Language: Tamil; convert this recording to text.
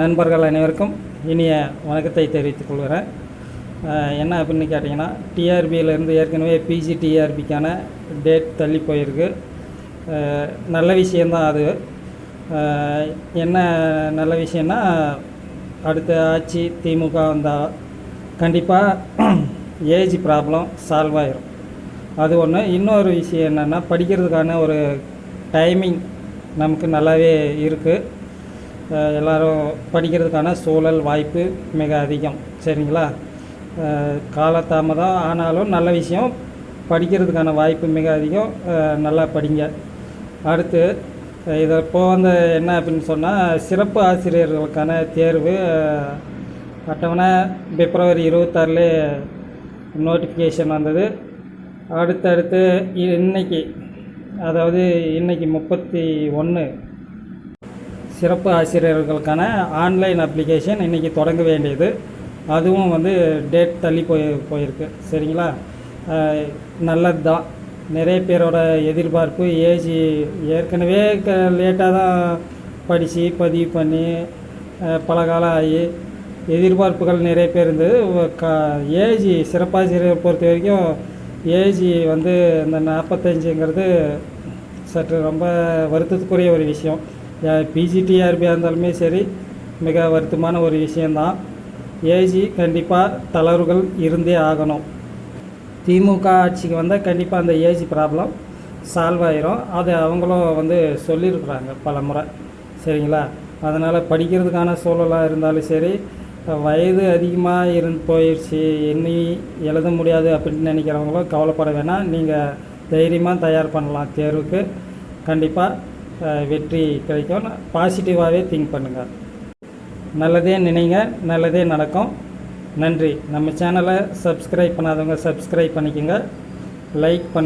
நண்பர்கள் அனைவருக்கும் இனிய வணக்கத்தை தெரிவித்துக் கொள்கிறேன். என்ன அப்படின்னு கேட்டிங்கன்னா டிஆர்பியிலேருந்து ஏற்கனவே பிஜி டிஆர்பிக்கான டேட் தள்ளி போயிருக்கு. நல்ல விஷயந்தான் அது. என்ன நல்ல விஷயம்னா அடுத்த ஆட்சி திமுக வந்தால் கண்டிப்பாக ஏஜ் ப்ராப்ளம் சால்வ் ஆயிரும். அது ஒன்று இன்னொரு விஷயம் என்னென்னா படிக்கிறதுக்கான ஒரு டைமிங் நமக்கு நல்லாவே இருக்குது எல்லோரும் படிக்கிறதுக்கான சூழல் வாய்ப்பு மிக அதிகம். சரிங்களா? அஹ் காலதாமதம் ஆனாலும் நல்ல விஷயம். படிக்கிறதுக்கான வாய்ப்பு மிக அதிகம். நல்லா படிங்க. அடுத்து இதை இப்போ வந்து என்ன அப்படின்னு சொன்னால் சிறப்பு ஆசிரியர்களுக்கான தேர்வு அட்டவணை பிப்ரவரி இருபத்தாறுலே நோட்டிஃபிகேஷன் வந்தது. அடுத்தடுத்து இ- இன்னைக்கு அதாவது இன்றைக்கி முப்பத்தி ஒன்று சிறப்பு ஆசிரியர்களுக்கான ஆன்லைன் அப்ளிகேஷன் இன்றைக்கி தொடங்க வேண்டியது. அதுவும் வந்து டேட் தள்ளி போய் போயிருக்கு. சரிங்களா? நல்லது தான் நிறைய பேரோட எதிர்பார்ப்பு ஏஜ் ஏற்கனவே க லேட்டாக தான் படித்து பதிவு பண்ணி பல காலம் ஆகி எதிர்பார்ப்புகள் நிறைய பேர் இருந்தது. க ஏஜ் சிறப்பாசிரியர் பொறுத்த வரைக்கும் ஏஜ் வந்து இந்த நாற்பத்தஞ்சுங்கிறது சற்று ரொம்ப வருத்தத்துக்குரிய ஒரு விஷயம். பிஜிடிஆர்பியாக இருந்தாலுமே சரி மிக வருத்தமான ஒரு விஷயந்தான் ஏஜி கண்டிப்பாக தளர்வுகள் இருந்தே ஆகணும். திமுக ஆட்சிக்கு வந்தால் கண்டிப்பாக அந்த ஏஜ் ப்ராப்ளம் சால்வ் ஆயிரும். அது அவங்களும் வந்து சொல்லியிருக்கிறாங்க பல முறை. சரிங்களா? அதனால் படிக்கிறதுக்கான சூழலாக இருந்தாலும் சரி வயது அதிகமாக இருந்து போயிடுச்சு எண்ணி எழுத முடியாது அப்படின்னு நினைக்கிறவங்களும் கவலைப்பட வேணாம். நீங்கள் தைரியமாக தயார் பண்ணலாம் தேர்வுக்கு. கண்டிப்பாக வெற்றி கிடைக்கும். பாசிட்டிவாகவே திங்க் பண்ணுங்கள் நல்லதே நினைங்க நல்லதே நடக்கும். நன்றி. நம்ம சேனலை சப்ஸ்கிரைப் பண்ணாதவங்க சப்ஸ்கிரைப் பண்ணிக்கோங்க. லைக் பண்ண